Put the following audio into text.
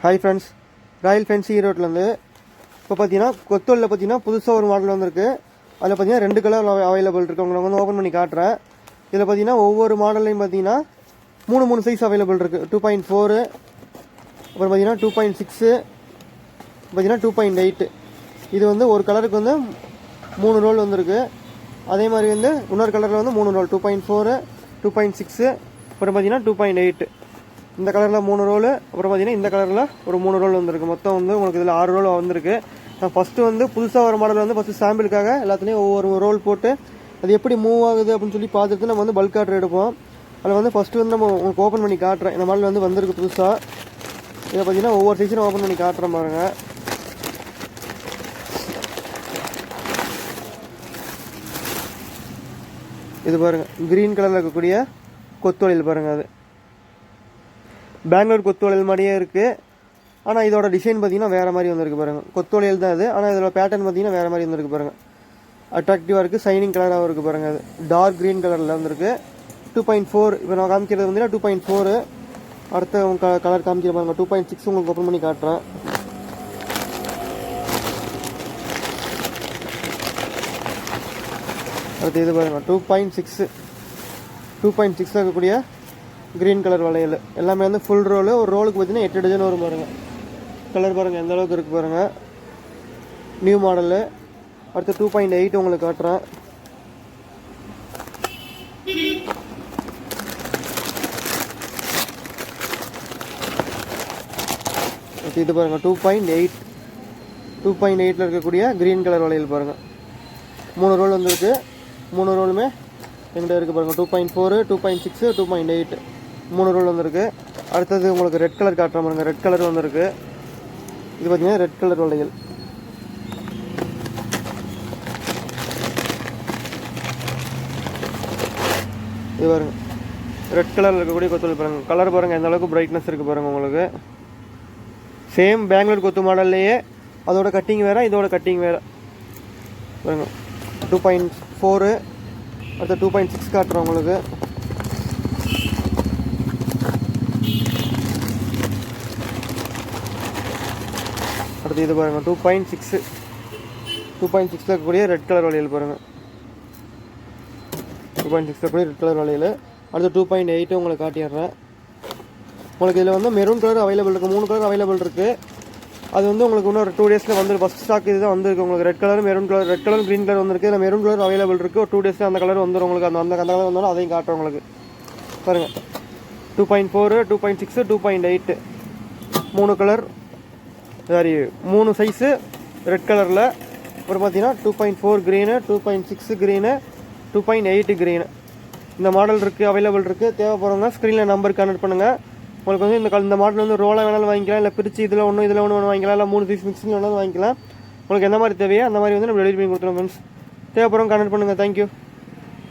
Hi friends royal fancy ஈரோட்லேருந்து இப்போ பார்த்தீங்கன்னா கொத்தோலில் பார்த்தீங்கன்னா புதுசாக ஒரு மாடல் வந்திருக்கு. அதில் பார்த்தீங்கன்னா ரெண்டு கலர் அவைலபிள் இருக்குது உங்களுக்கு வந்து ஓப்பன் பண்ணி காட்டுறேன். இதில் பார்த்தீங்கன்னா ஒவ்வொரு மாடல்லையும் பார்த்தீங்கன்னா மூணு மூணு சைஸ் அவைலபிள் இருக்குது டூ பாயிண்ட் ஃபோரு அப்புறம் பார்த்தீங்கன்னா டூ பாயிண்ட் சிக்ஸு பார்த்தீங்கன்னா டூ பாயிண்ட் எயிட்டு இது வந்து ஒரு கலருக்கு வந்து மூணு ரோல் வந்திருக்கு. அதே மாதிரி வந்து இன்னொரு கலரில் வந்து மூணு roll two point four two point six அப்புறம் பார்த்தீங்கன்னா டூ பாயிண்ட் எயிட்டு இந்த கலரில் மூணு ரோல் அப்புறம் பார்த்தீங்கன்னா இந்த கலரில் ஒரு மூணு ரோல் வந்திருக்கு. மொத்தம் வந்து உங்களுக்கு இதில் ஆறு ரோல் வந்திருக்கு. நான் ஃபஸ்ட்டு வந்து புதுசாக ஒரு மாடல் வந்து ஃபஸ்ட்டு சாம்பிளுக்காக எல்லாத்துலேயும் ஒவ்வொரு ரோல் போட்டு அது எப்படி மூவ் ஆகுது அப்படின்னு சொல்லி பார்த்துட்டு நம்ம வந்து பல்க் ஆர்டர் எடுப்போம். அதில் வந்து ஃபஸ்ட்டு வந்து நம்ம உங்களுக்கு ஓப்பன் பண்ணி காட்டுறேன். இந்த மாடல் வந்து வந்திருக்கு புதுசாக இதை பார்த்தீங்கன்னா ஒவ்வொரு சைஸும் ஓப்பன் பண்ணி காட்டுறேன் பாருங்கள் இது பாருங்கள் கிரீன் கலரில் இருக்கக்கூடிய கொத்தொழில் பாருங்கள் அது. பெங்களூர் கொத்தொழில் மாதிரியே இருக்குது ஆனால் இதோட டிசைன் பார்த்தீங்கன்னா வேறு மாதிரி வந்திருக்கு பாருங்கள் கொத்தொழில் தான் அது ஆனால் இதோட பேட்டர்ன் பார்த்தீங்கன்னா வேறு மாதிரி வந்திருக்கு பாருங்கள் அட்ராக்டிவாக இருக்குது சைனிங் கலராகவும் இருக்குது பாருங்கள் அது டார்க் க்ரீன் கலரில் வந்திருக்கு. டூ பாயிண்ட் ஃபோர் இப்போ நான் காமிக்கிறது வந்து டூ பாயிண்ட் ஃபோரு அடுத்த க கலர் காமிக்கிற பாருங்க. டூ பாயிண்ட் சிக்ஸ் உங்களுக்கு ஓப்பன் பண்ணி காட்டுறேன். அடுத்து இது பாருங்கள் two point six two point சிக்ஸில் இருக்கக்கூடிய க்ரீன் கலர் வளையல். எல்லாமே வந்து ஃபுல் ரோலு ஒரு ரோலுக்கு பார்த்தீங்கன்னா எட்டு டஜன் வரும் பாருங்கள் கலர் பாருங்கள் எந்த அளவுக்கு இருக்குது பாருங்கள் நியூ மாடலு அடுத்து டூ பாயிண்ட் எயிட் உங்களுக்கு காட்டுறேன். அடுத்து இது பாருங்கள் two point eight two point எயிட்டில் இருக்கக்கூடிய க்ரீன் கலர் வளையல் பாருங்கள் மூணு ரோல் வந்துருக்கு. மூணு ரோலுமே எங்கிட்ட இருக்குது பாருங்கள் two point four two point six two point eight மூணு ரோல் வந்திருக்கு. அடுத்தது உங்களுக்கு ரெட் கலர் காட்டுற பாருங்கள் ரெட் கலர் வந்திருக்கு. இது பார்த்தீங்கன்னா ரெட் கலர் வளையல். இது பாருங்க ரெட் கலரில் இருக்கக்கூடிய கொத்து பாருங்க. கலர் பாருங்க எந்த அளவுக்கு பிரைட்னஸ் இருக்குது பாருங்க உங்களுக்கு. சேம் பெங்களூர் கொத்து மாடல்லையே அதோட கட்டிங் வேறு இதோட கட்டிங் வேறு. பாருங்க டூ பாயிண்ட் ஃபோரு அடுத்த டூ பாயிண்ட் சிக்ஸ் காட்டுறோம் உங்களுக்கு. அடுத்து இது பாருங்கள் two point six two point சிக்ஸில் இருக்கக்கூடிய ரெட் கலர் வளையல் பாருங்கள் டூ பாயிண்ட் சிக்ஸில் கூட ரெட் கலர் வளையல். அடுத்து டூ பாயிண்ட் எயிட்டும் உங்களுக்கு காட்டிடுறேன். உங்களுக்கு இதில் வந்து மெரூன் கலர் அவைலபிள் இருக்குது மூணு கலர் அவைலபிள் இருக்குது அது வந்து உங்களுக்கு இன்னொரு டூ டேஸில் வந்து ஃபஸ்ட் ஸ்டாக் இதுதான் வந்துருக்கு உங்களுக்கு. Red colour maroon colour red colour green colour வந்துருக்கு. இல்லை மெரூன் கலர் அவைலபிள் இருக்குது ஒரு டூ டேஸில் அந்த கலர் வந்துடும் உங்களுக்கு. அந்த அந்த கலர் வந்தாலும் அதையும் காட்டுறோம் உங்களுக்கு. பாருங்கள் two point four two point six two point eight மூணு கலர் சாரி மூணு சைஸு ரெட் கலரில் அப்புறம் பார்த்தீங்கன்னா two point four green two point six green two point eight green இந்த மாடல் இருக்குது அவைலபிள் இருக்குது தேவைப்படுறவங்க ஸ்க்ரீனில் நம்பருக்கு கனெக்ட் பண்ணுங்கள் உங்களுக்கு வந்து இந்த கல் இந்த மாடல் வந்து ரோலாக வேணாலும் வாங்கிக்கலாம் இல்லை பிரித்து இதில் ஒன்று இதில் ஒன்று ஒன்று வாங்கிக்கலாம் இல்லை மூணு பீஸ் மிக்சிங் வேணாலும் வாங்கிக்கலாம். உங்களுக்கு எந்த மாதிரி தேவையோ அந்த மாதிரி வந்து நம்ம டெலிவரி பண்ணி கொடுத்துருவோம் ஃப்ரெண்ட்ஸ் தேவைப்படுறவங்க கனெக்ட் பண்ணுங்கள் தேங்க்யூ